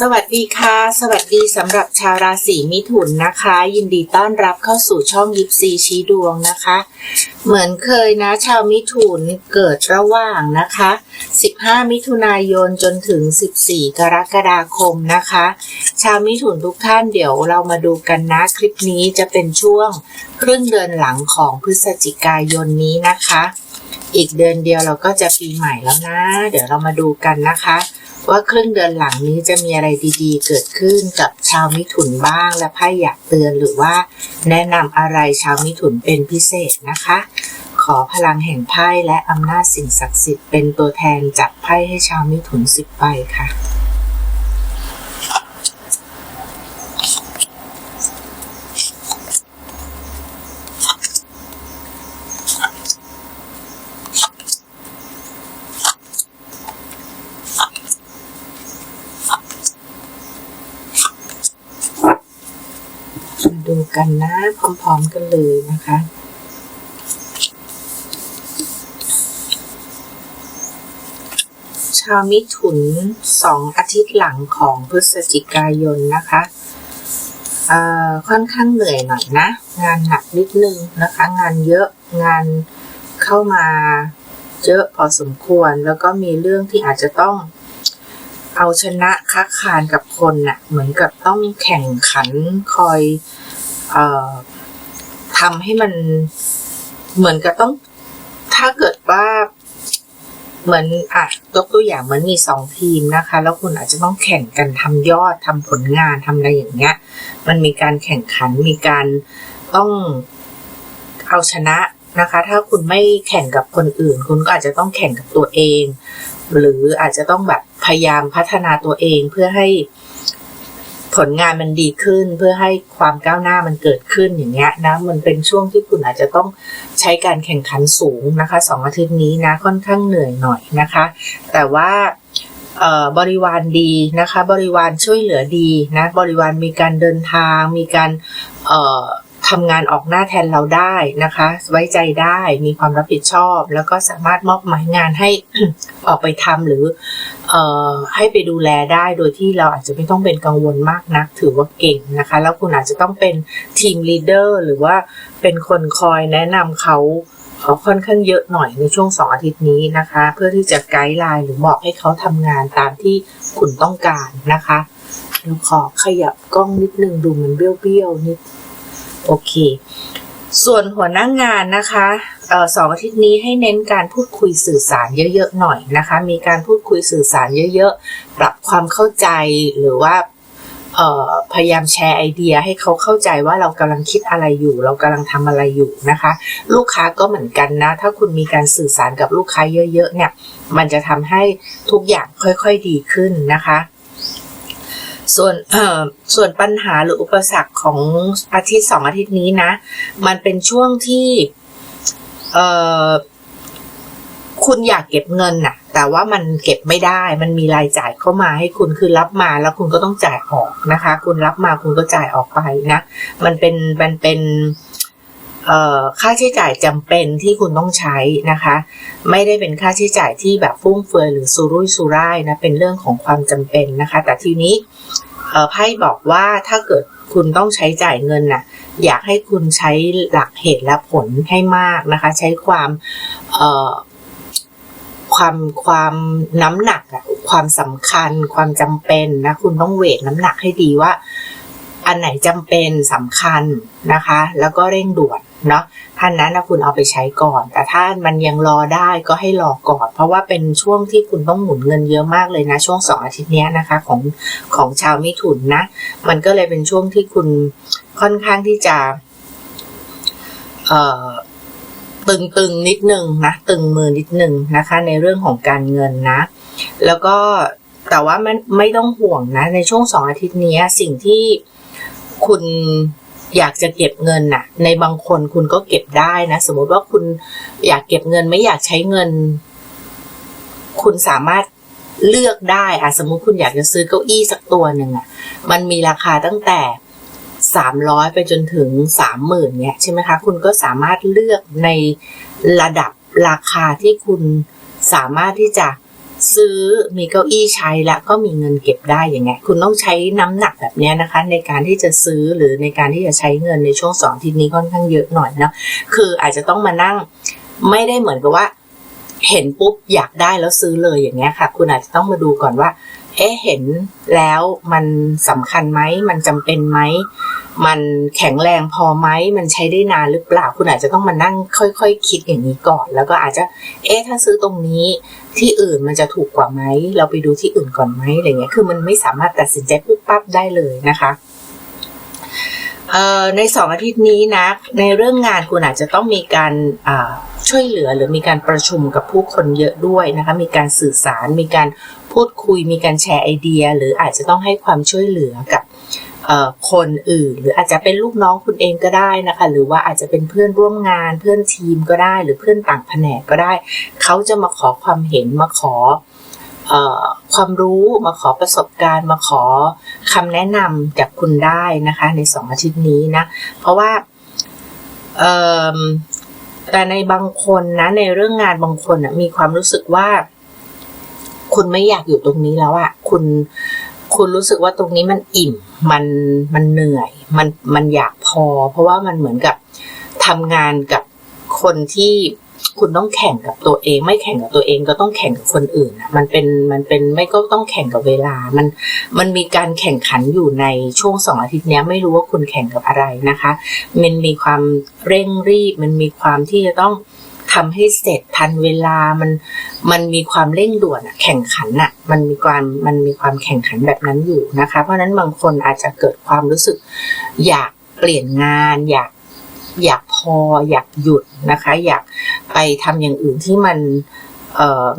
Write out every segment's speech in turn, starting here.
สวัสดีค่ะ สวัสดีสำหรับชาวราศีมิถุนนะคะ ยินดีต้อนรับเข้าสู่ช่องยิปซีชี้ดวงนะคะ เหมือนเคยนะ ชาวมิถุนเกิดระหว่างนะคะ 15 มิถุนายนจนถึง 14 กรกฎาคมนะคะ ชาวมิถุนทุกท่านเดี๋ยวเรามาดูกันนะ คลิปนี้จะเป็นช่วงครึ่งเดือนหลังของพฤศจิกายนนี้นะคะ อีกเดือนเดียวเราก็จะปีใหม่แล้วนะ เดี๋ยวเรามาดูกันนะคะ ว่าครึ่งเดือนหลังนี้จะมีอะไรดีๆ เกิดขึ้นกับชาวมิถุนบ้างและไพ่อยากเตือนหรือว่า แนะนำอะไรชาวมิถุนเป็นพิเศษนะคะ ขอพลังแห่งไพ่และอำนาจสิ่งศักดิ์สิทธิ์เป็นตัวแทนจับไพ่ให้ชาวมิถุนสิบใบค่ะ มาดู กันนะพร้อมๆกันเลยนะคะชาวมิถุนสองอาทิตย์หลังของพฤศจิกายนนะคะค่อนข้างเหนื่อยหน่อยนะ งานหนักนิดนึงนะคะ งานเยอะงานเข้ามาเยอะพอสมควรแล้วก็มีเรื่องที่อาจจะต้องเอาชนะค้าคานกับคนน่ะเหมือนกับต้องแข่งขันคอย ทำให้มันเหมือนกับต้อง ถ้าเกิดว่าเหมือนอะยกตัวอย่างเหมือนมีสองทีมนะคะ แล้วคุณอาจจะต้องแข่งกันทำยอดทำผลงานทำอะไรอย่างเงี้ย มันมีการแข่งขันมีการต้องเอาชนะนะคะ ถ้าคุณไม่แข่งกับคนอื่น คุณก็อาจจะต้องแข่งกับตัวเอง หรืออาจจะต้องแบบพยายามพัฒนาตัวเองเพื่อให้ ผลงานมันดีขึ้นเพื่อให้ความก้าวหน้ามันเกิดขึ้นอย่างเงี้ยนะมันเป็นช่วงที่คุณอาจจะต้องใช้การแข่งขันสูงนะคะสองอาทิตย์นี้นะค่อนข้างเหนื่อยหน่อยนะคะ แต่ว่าบริวารดีนะคะ บริวารช่วยเหลือดีนะบริวารมีการเดินทางมีการ ทำงานออกหน้าแทนเราได้นะคะ ไว้ใจได้มีความรับผิดชอบ แล้วก็สามารถมอบหมายงานให้ออกไปทำหรือออให้ไปดูแลได้โดยที่เราอาจจะไม่ต้องเป็นกังวลมากนัก ถือว่าเก่งนะคะ แล้วคุณอาจจะต้องเป็นทีมลีดเดอร์หรือว่าเป็นคนคอยแนะนำเขาเอ่อค่อนข้างเยอะหน่อยในช่วงสองอาทิตย์นี้นะคะ เพื่อที่จะไกด์ไลน์หรือบอกให้เขาทำงานตามที่คุณต้องการนะคะเดี๋ยวขอขยับกล้องนิดนึงดูมันเบี้ยวๆนิด โอเค ส่วนหัวหน้างงานนะคะออสองอาทิตย์นี้ให้เน้นการพูดคุยสื่อสารเยอะๆหน่อยนะคะ มีการพูดคุยสื่อสารเยอะๆ ปรับความเข้าใจหรือว่าออพยายามแชร์ไอเดียให้เขาเข้าใจว่าเรากำลังคิดอะไรอยู่ เรากำลังทำอะไรอยู่นะคะ ลูกค้าก็เหมือนกันนะ ถ้าคุณมีการสื่อสารกับลูกค้าเยอะๆเนี่ย มันจะทำให้ทุกอย่างค่อยๆดีขึ้นนะคะ ส่วนเออส่วนปัญหาหรืออุปสรรคของอาทิตย์สองอาทิตย์นี้นะ มันเป็นช่วงที่เออคุณอยากเก็บเงินน่ะ แต่ว่ามันเก็บไม่ได้ มันมีรายจ่ายเข้ามาให้คุณคือรับมาแล้วคุณก็ต้องจ่ายออกนะคะ คุณรับมาคุณก็จ่ายออกไปนะ มันเป็นมันเป็น ค่าใช้จ่ายจำเป็นที่คุณต้องใช้นะคะ ไม่ได้เป็นค่าใช้จ่ายที่แบบฟุ่มเฟือยหรือสุรุ่ยสุร่ายนะเป็นเรื่องของความจำเป็นนะคะ แต่ทีนี้ไพ่บอกว่าถ้าเกิดคุณต้องใช้จ่ายเงินน่ะอยากให้คุณใช้หลักเหตุและผลให้มากนะคะ ใช้ความความความน้ำหนักความสำคัญ ความจำเป็นนะคุณต้องเวทน้ำหนักให้ดีว่า อันไหนจำเป็นสำคัญนะคะ แล้วก็เร่งด่วน เนาะท่านนั้นนะคุณเอาไปใช้ก่อน แต่ถ้ามันยังรอได้ก็ให้รอก่อน เพราะว่าเป็นช่วงที่คุณต้องหมุนเงินเยอะมากเลยนะ ช่วงสองอาทิตย์นี้นะคะของของชาวมิถุนนะ มันก็เลยเป็นช่วงที่คุณค่อนข้างที่จะเอ่อตึงๆนิดนึงนะ ตึงมือนิดนึงนะคะ ในเรื่องของการเงินนะ แล้วก็แต่ว่ามันไม่ต้องห่วงนะ ในช่วงสองอาทิตย์นี้สิ่งที่คุณ อยากจะเก็บเงินน่ะ ในบางคนคุณก็เก็บได้นะ สมมติว่าคุณอยากเก็บเงินไม่อยากใช้เงิน คุณสามารถเลือกได้อะสมมุติคุณอยากจะซื้อเก้าอี้สักตัวหนึ่งอะมันมีราคาตั้งแต่สามร้อยไปจนถึงสามหมื่นเนี่ยใช่ไหมคะ คุณก็สามารถเลือกในระดับราคาที่คุณสามารถที่จะ ซื้อมีเก้าอี้ใช้แล้วก็มีเงินเก็บได้อย่างเงี้ยคุณต้องใช้น้ำหนักแบบเนี้ยนะคะ ในการที่จะซื้อหรือในการที่จะใช้เงินในช่วงสองทิตย์นี้ค่อนข้างเยอะหน่อยนะคืออาจจะต้องมานั่งไม่ได้เหมือนกับว่า เห็นปุ๊บอยากได้แล้วซื้อเลยอย่างเงี้ยค่ะ คุณอาจจะต้องมาดูก่อนว่า เอ๊ะเห็นแล้วมันสำคัญไหมมันจำเป็นไหม มันแข็งแรงพอไหมมันใช้ได้นานหรือเปล่า คุณอาจจะต้องมานั่งค่อยๆคคิดอย่างนี้ก่อน แล้วก็อาจจะ เอ๊ะถ้าซื้อตรงนี้ที่อื่นมันจะถูกกว่าไหม เราไปดูที่อื่นก่อนไหมอะไรเงี้ยคือมันไม่สามารถตัดสินใจปุ๊บปั๊บได้เลยนะคะในสองอาทิตย์นี้นะในเรื่องงานคุณอาจจะต้องมีการช่วยเหลือหรือมีการประชุมกับผู้คนเยอะด้วยนะคะมีการสื่อสารมีการพูดคุย มีการแชร์ไอเดีย หรืออาจจะต้องให้ความช่วยเหลือกับ คนอื่น หรืออาจจะเป็นลูกน้องคุณเองก็ได้นะคะ หรือว่าอาจจะเป็นเพื่อนร่วมงานเพื่อนทีมก็ได้ หรือเพื่อนต่างแผนกก็ได้ เขาจะมาขอความเห็นมาขอความรู้มาขอประสบการณ์มาขอคำแนะนำจากคุณได้นะคะในสองอาทิตย์นี้นะ เพราะว่าแต่ในบางคนนะในเรื่องงานบางคนมีความรู้สึกว่า คุณไม่อยากอยู่ตรงนี้แล้วอะคุณคุณรู้สึกว่าตรงนี้มันอิ่ม มันมันเหนื่อย มันมันอยากพอ เพราะว่ามันเหมือนกับทำงานกับคนที่คุณต้องแข่งกับตัวเอง ไม่แข่งกับตัวเองก็ต้องแข่งกับคนอื่นมันเป็นมันเป็นไม่ก็ต้องแข่งกับเวลา มันมันมีการแข่งขันอยู่ในช่วงสองอาทิตย์นี้ไม่รู้ว่าคุณแข่งกับอะไรนะคะ มันมีความเร่งรีบ มันมีความที่จะต้อง ทำให้เสร็จทันเวลามันมันมีความเร่งด่วนแข่งขันอะมันมีความมันมีความแข่งขันแบบนั้นอยู่นะคะ เพราะนั้นบางคนอาจจะเกิดความรู้สึก อยากเปลี่ยนงานอยากอยากพออยากหยุดนะคะ อยากไปทำอย่างอื่นที่มัน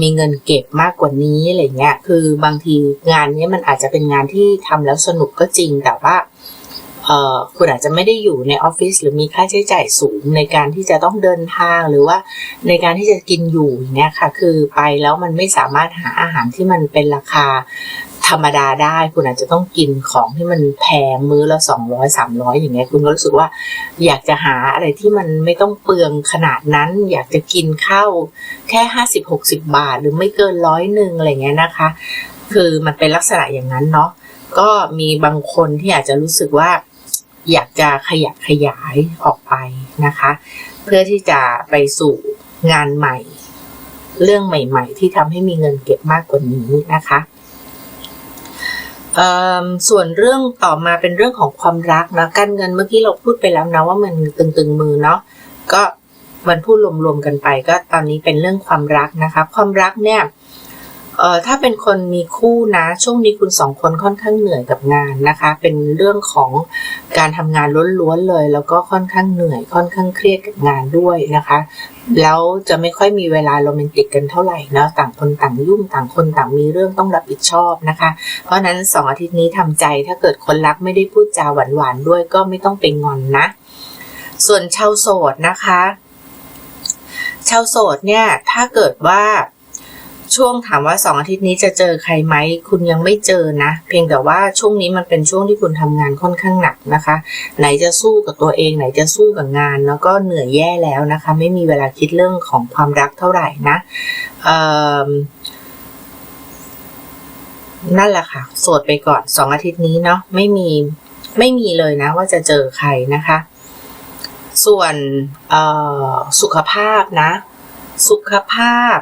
มีเงินเก็บมากกว่านี้อะไรเงี้ย คือบางทีงานนี้มันอาจจะเป็นงานที่ทำแล้วสนุกก็จริงแต่ว่า คุณอาจจะไม่ได้อยู่ในออฟฟิศหรือมีค่าใช้จ่ายสูงในการที่จะต้องเดินทางหรือว่าในการที่จะกินอยู่เนี่ยค่ะ คือไปแล้วมันไม่สามารถหาอาหารที่มันเป็นราคาธรรมดาได้ คุณอาจจะต้องกินของที่มันแพงมื้อละสองร้อยสามร้อยอย่างเงี้ยคุณก็รู้สึกว่าอยากจะหาอะไรที่มันไม่ต้องเปลืองขนาดนั้น อยากจะกินข้าวแค่ห้าสิบหกสิบบาท หรือไม่เกินร้อยหนึ่งอะไรเงี้ยนะคะ คือมันเป็นลักษณะอย่างนั้นเนาะก็มีบางคนที่อาจจะรู้สึกว่า อยากจะขยับขยายออกไปนะคะ เพื่อที่จะไปสู่งานใหม่ เรื่องใหม่ ๆ ที่ทำให้มีเงินเก็บมากกว่านี้นะคะส่วนเรื่องต่อมาเป็นเรื่องของความรักนะการเงินเมื่อกี้เราพูดไปแล้วนะว่ามันตึงๆมือเนาะก็มันพูดรวมๆกันไป ก็ตอนนี้เป็นเรื่องความรักนะคะ ความรักเนี่ย เอ่อถ้าเป็นคนมีคู่นะช่วงนี้คุณสองคนค่อนข้างเหนื่อยกับงานนะคะ เป็นเรื่องของการทำงานล้วนๆเลย แล้วก็ค่อนข้างเหนื่อยค่อนข้างเครียดกับงานด้วยนะคะ แล้วจะไม่ค่อยมีเวลาโรแมนติกกันเท่าไหร่นะต่างคนต่างยุ่งต่างคนต่างมีเรื่องต้องรับผิดชอบนะคะ เพราะนั้นสองอาทิตย์นี้ทำใจถ้าเกิดคนรักไม่ได้พูดจาหวานๆด้วยก็ไม่ต้องเป็นงอนนะ ส่วนชาวโสดนะคะ ชาวโสดเนี่ยถ้าเกิดว่า ช่วงถามว่าสองอาทิตย์นี้จะเจอใครไหมคุณยังไม่เจอนะ เพียงแต่ว่าช่วงนี้มันเป็นช่วงที่คุณทำงานค่อนข้างหนักนะคะ ไหนจะสู้กับตัวเอง ไหนจะสู้กับงาน แล้วก็เหนื่อยแย่แล้วนะคะ ไม่มีเวลาคิดเรื่องของความรักเท่าไหร่นะนั่นแหละค่ะโสดไปก่อนสองอาทิตย์นี้เนาะไม่มีไม่มีเลยนะ ว่าจะเจอใครนะคะ ส่วนสุขภาพนะ สุขภาพ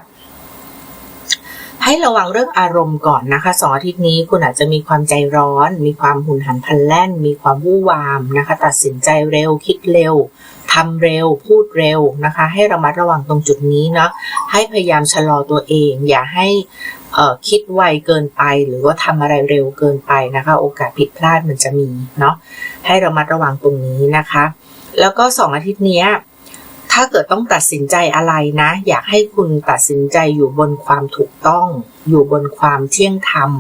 ให้ระวังเรื่องอารมณ์ก่อนนะคะสองอาทิตย์นี้คุณอาจจะมีความใจร้อน มีความหุนหันพลันแล่น มีความวู่วามนะคะ ตัดสินใจเร็วคิดเร็วทำเร็วพูดเร็วนะคะ ให้ระมัดระวังตรงจุดนี้เนาะให้พยายามชะลอตัวเอง อย่าให้คิดไวเกินไป หรือว่าทำอะไรเร็วเกินไปนะคะ โอกาสผิดพลาดมันจะมีเนาะให้ระมัดระวังตรงนี้นะคะ แล้วก็สองอาทิตย์นี้ ถ้าเกิดต้องตัดสินใจอะไรนะ อยากให้คุณตัดสินใจอยู่บนความถูกต้อง อยู่บนความเที่ยงธรรม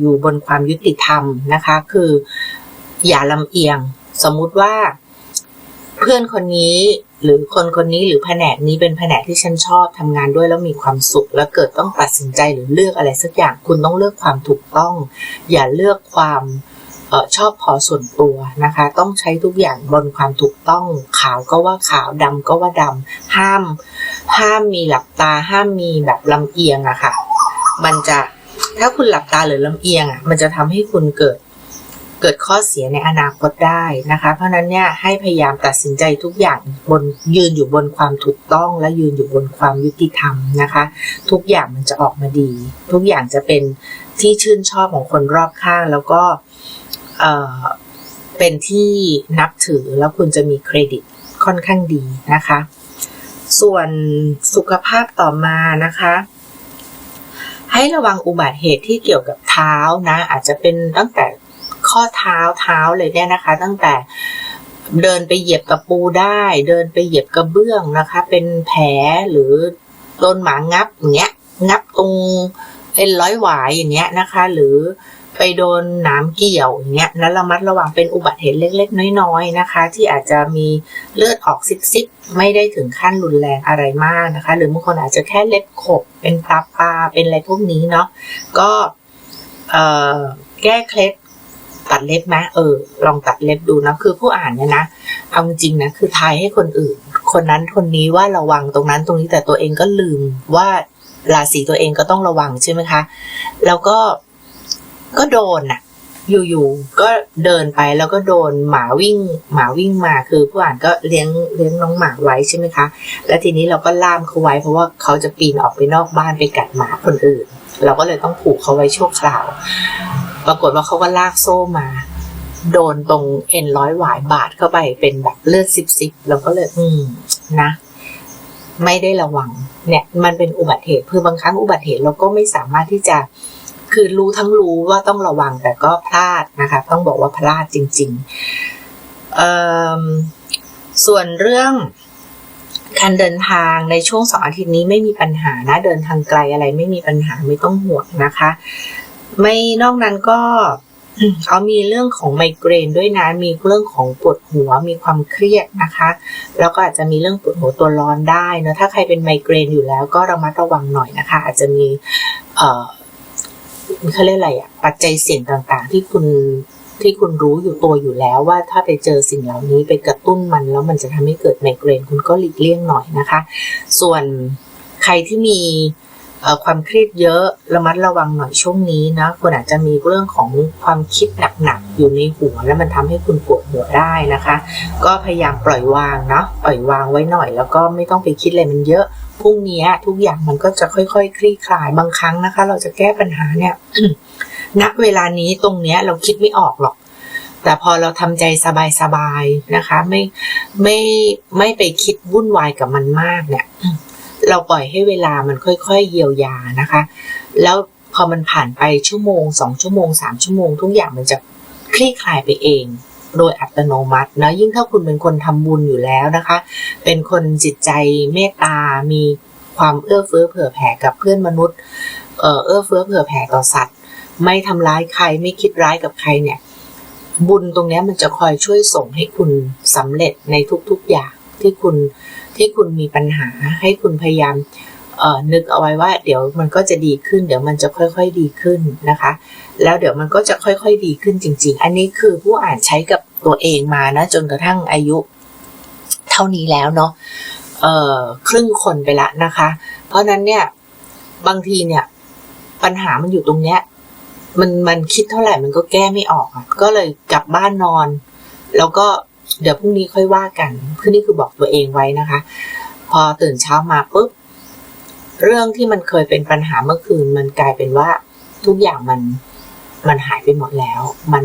อยู่บนความยุติธรรมนะคะ คืออย่าลำเอียง สมมุติว่าเพื่อนคนนี้หรือคนคนนี้หรือแผนกนี้เป็นแผนกที่ฉันชอบทำงานด้วยแล้วมีความสุข แล้วเกิดต้องตัดสินใจหรือเลือกอะไรสักอย่างคุณต้องเลือกความถูกต้อง อย่าเลือกความ ชอบพอส่วนตัวนะคะ ต้องใช้ทุกอย่างบนความถูกต้องขาวก็ว่าขาวดำก็ว่าดำห้าม ห้ามมีหลับตาห้ามมีแบบลำเอียงอะค่ะ มันจะถ้าคุณหลับตาหรือลำเอียงอะมันจะทำให้คุณเกิดเกิดข้อเสียในอนาคตได้นะคะ เพราะนั้นเนี่ยให้พยายามตัดสินใจทุกอย่างบนยืนอยู่บนความถูกต้องและยืนอยู่บนความยุติธรรมนะคะ ทุกอย่างมันจะออกมาดี ทุกอย่างจะเป็นที่ชื่นชอบของคนรอบข้างแล้วก็ เอ่อเป็นที่นับถือแล้วคุณจะมีเครดิตค่อนข้างดีนะคะ ส่วนสุขภาพต่อมานะคะ ให้ระวังอุบัติเหตุที่เกี่ยวกับเท้านะ อาจจะเป็นตั้งแต่ข้อเท้าเท้าเลยเนี่ยนะคะ ตั้งแต่เดินไปเหยียบกระปูได้ เดินไปเหยียบกระเบื้องนะคะ เป็นแผลหรือโดนหมางับอย่างเงี้ยงับตรง เป็นร้อยหวายอย่างเงี้ยนะคะ หรือไปโดนน้ำเกี่ยวอย่างเงี้ยแล้วระมัดระวังเป็นอุบัติเหตุเล็ก ๆ น้อยๆนะคะ ที่อาจจะมีเลือดออกซิบๆไม่ได้ถึงขั้นรุนแรงอะไรมากนะคะ หรือบางคนอาจจะแค่เล็บขบเป็นปลาปลาเป็นอะไรพวกนี้เนาะก็แก้เคล็ดตัดเล็บไหมเออ ลองตัดเล็บดูนะคือผู้อ่านเนี่ยนะเอาจริงนะคือทายให้คนอื่น คนนั้นคนนี้ว่าระวังตรงนั้นตรงนี้แต่ตัวเองก็ลืมว่า ราศีตัวเองก็ต้องระวังใช่ไหมคะ แล้วก็ก็โดนอะอยู่ๆก็เดินไปแล้วก็โดนหมาวิ่ง หมาวิ่งมาคือผู้อ่านก็เลี้ยงเลี้ยงน้องหมาไว้ใช่ไหมคะ แล้วทีนี้เราก็ล่ามเขาไว้เพราะว่าเขาจะปีนออกไปนอกบ้านไปกัดหมาคนอื่น เราก็เลยต้องผูกเขาไว้ชั่วคราว ปรากฏว่าเขาก็ลากโซ่มา โดนตรงเอ็นร้อยหวายบาดเข้าไปเป็นแบบเลือดซิบซิบเราก็เลย อืมนะ ไม่ได้ระวัง เนี่ยมันเป็นอุบัติเหตุคือบางครั้งอุบัติเหตุเราก็ไม่สามารถที่จะคือรู้ทั้งรู้ว่าต้องระวังแต่ก็พลาดนะคะ ต้องบอกว่าพลาดจริงๆส่วนเรื่องการเดินทางในช่วงสองอาทิตย์นี้ไม่มีปัญหานะ เดินทางไกลอะไรไม่มีปัญหาไม่ต้องห่วงนะคะ ไม่นอกนั้นก็ เขามีเรื่องของไมเกรนด้วยนะ มีเรื่องของปวดหัว มีความเครียดนะคะ แล้วก็อาจจะมีเรื่องปวดหัวตัวร้อนได้เนะถ้าใครเป็นไมเกรนอยู่แล้วก็ระมัดระวังหน่อยนะคะ อาจจะมีเอ่อเขาเรียกอะไรอะปัจจัยเสี่ยงต่างๆ ที่คุณที่คุณรู้อยู่ตัวอยู่แล้วว่าถ้าไปเจอสิ่งเหล่านี้ไปกระตุ้นมันแล้วมันจะทำให้เกิดไมเกรนคุณก็หลีกเลี่ยงหน่อยนะคะ ส่วนใครที่มี ความเครียดเยอะระมัดระวังหน่อยช่วงนี้นะคุณอาจจะมีเรื่องของความคิดหนักๆอยู่ในหัว แล้วมันทำให้คุณปวดหัวได้นะคะ ก็พยายามปล่อยวางเนาะปล่อยวางไว้หน่อย แล้วก็ไม่ต้องไปคิดอะไรมันเยอะพรุ่งนี้ทุกอย่างมันก็จะค่อยๆ คลี่คลายบางครั้งนะคะ เราจะแก้ปัญหาเนี่ยณเวลานี้ตรงเนี้ยเราคิดไม่ออกหรอก แต่พอเราทำใจสบายๆนะคะ ไม่ไม่ไม่ไปคิดวุ่นวายกับมันมากเนี่ย เราปล่อยให้เวลามันค่อย ๆ เยียวยานะคะ แล้วพอมันผ่านไปชั่วโมงสองชั่วโมงสามชั่วโมง ทุกอย่างมันจะคลี่คลายไปเอง โดยอัตโนมัตินะยิ่งถ้าคุณเป็นคนทำบุญอยู่แล้วนะคะ เป็นคนจิตใจเมตตา มีความเอื้อเฟื้อเผื่อแผ่กับเพื่อนมนุษย์ เอ่อเอื้อเฟื้อเผื่อแผ่ต่อสัตว์ ไม่ทำร้ายใครไม่คิดร้ายกับใครเนี่ย บุญตรงนี้มันจะคอยช่วยส่งให้คุณสำเร็จในทุกๆอย่าง ที่คุณที่คุณมีปัญหาให้คุณพยายามเอ่อนึกเอาไว้ว่า เดี๋ยวมันก็จะดีขึ้น เดี๋ยวมันจะค่อยๆดีขึ้นนะคะ แล้วเดี๋ยวมันก็จะค่อยๆดีขึ้นจริง ๆ อันนี้คือผู้อ่านใช้กับตัวเองมานะจนกระทั่งอายุเท่านี้แล้วเนาะเอ่อครึ่งคนไปละนะคะ เพราะนั้นเนี่ยบางทีเนี่ยปัญหามันอยู่ตรงเนี้ยมันมันคิดเท่าไหร่มันก็แก้ไม่ออกก็เลยกลับบ้านนอน แล้วก็ เดี๋ยวพรุ่งนี้ค่อยว่ากันคือนี่คือบอกตัวเองไว้นะคะ พอตื่นเช้ามาปุ๊บเรื่องที่มันเคยเป็นปัญหาเมื่อคืน มันกลายเป็นว่าทุกอย่างมันมันหายไปหมดแล้ว มัน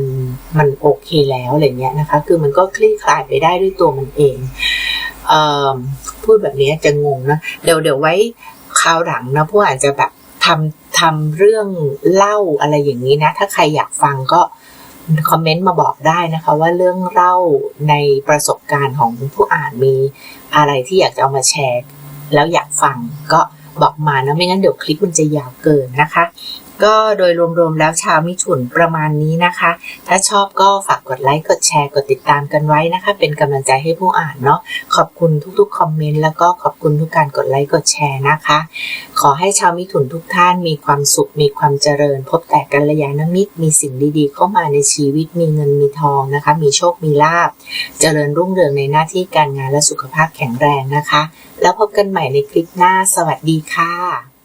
มันโอเคแล้วอะไรเงี้ยนะคะ คือมันก็คลี่คลายไปได้ด้วยตัวมันเองเออพูดแบบนี้จะงงนะเดี๋ยวเดี๋ยวไว้คราวหลังนะพวกอาจจะแบบทำทำเรื่องเล่าอะไรอย่างนี้นะ ถ้าใครอยากฟังก็ คอมเมนต์มาบอกได้นะคะ ว่าเรื่องเล่าในประสบการณ์ของผู้อ่านมีอะไรที่อยากจะเอามาแชร์ แล้วอยากฟังก็บอกมานะไม่งั้นเดี๋ยวคลิปมันจะยาวเกินนะคะ ก็โดยรวมๆแล้วชาวมิถุนประมาณนี้นะคะ ถ้าชอบก็ฝากกดไลค์ กดแชร์ กดติดตามกันไว้นะคะ เป็นกำลังใจให้ผู้อ่านเนาะ ขอบคุณทุกๆคอมเมนต์แล้วก็ขอบคุณทุกการกดไลค์ กดแชร์นะคะ ขอให้ชาวมิถุนทุกท่านมีความสุข มีความเจริญ พบแต่กัลยาณมิตร มีสิ่งดีๆ เข้ามาในชีวิต มีเงิน มีทองนะคะ มีโชค มีลาภเจริญรุ่งเรืองในหน้าที่การงานและสุขภาพแข็งแรงนะคะ แล้วพบกันใหม่ในคลิปหน้า สวัสดีค่ะ